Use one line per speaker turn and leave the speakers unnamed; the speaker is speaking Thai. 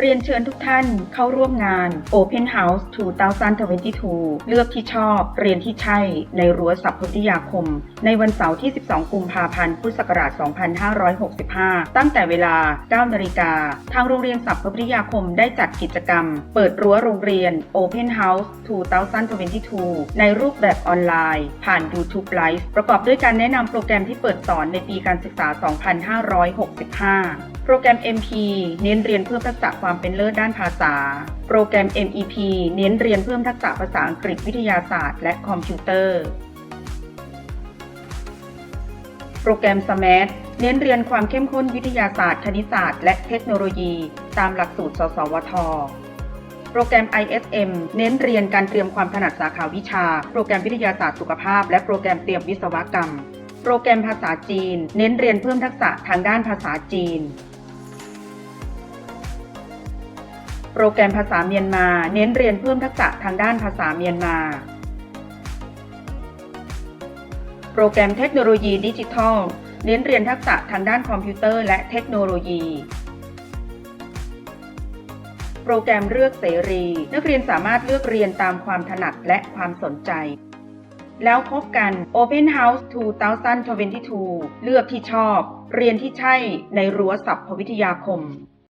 เรียนเชิญทุกท่านเข้าร่วมงาน Open House 2022 เลือกที่ชอบ เรียนที่ใช่ ในรั้วสัพพวิทยาคม ในวันเสาร์ที่ 12 กุมภาพันธ์ พุทธศักราช 2565 ตั้งแต่เวลา 9 นาฬิกา ทางโรงเรียนสัพพวิทยาคมได้จัดกิจกรรม เปิดรั้วโรงเรียน Open House 2022 ในรูปแบบออนไลน์ ผ่าน YouTube Live ประกอบด้วยการแนะนำโปรแกรมที่เปิดสอนในปีการศึกษา 2565 โปรแกรม MP เน้นเรียนเพิ่มทักษะความเป็นเลิศด้านภาษา โปรแกรม MEP เน้นเรียนเพิ่มทักษะภาษาอังกฤษวิทยาศาสตร์ และคอมพิวเตอร์ โปรแกรม SMART เน้นเรียนความเข้มข้นวิทยาศาสตร์ คณิตศาสตร์ และเทคโนโลยี ตามหลักสูตร สสวท โปรแกรม ISM เน้นเรียนการเตรียมความถนัดสาขาวิชา โปรแกรมวิทยาศาสตร์สุขภาพ และโปรแกรมเตรียมวิศวกรรม โปรแกรมภาษาจีน เน้นเรียนเพิ่มทักษะทางด้านภาษาจีน โปรแกรมภาษาเมียนมา เน้นเรียนเพิ่มทักษะทางด้านภาษาเมียนมา โปรแกรมเทคโนโลยีดิจิทัล เน้นเรียนทักษะทางด้านคอมพิวเตอร์และเทคโนโลยี โปรแกรมเลือกเสรี นักเรียนสามารถเลือกเรียนตามความถนัดและความสนใจ แล้วพบกัน Open House 2022 เลือกที่ชอบ เรียนที่ใช่ในรั้วสัพพวิทยาคม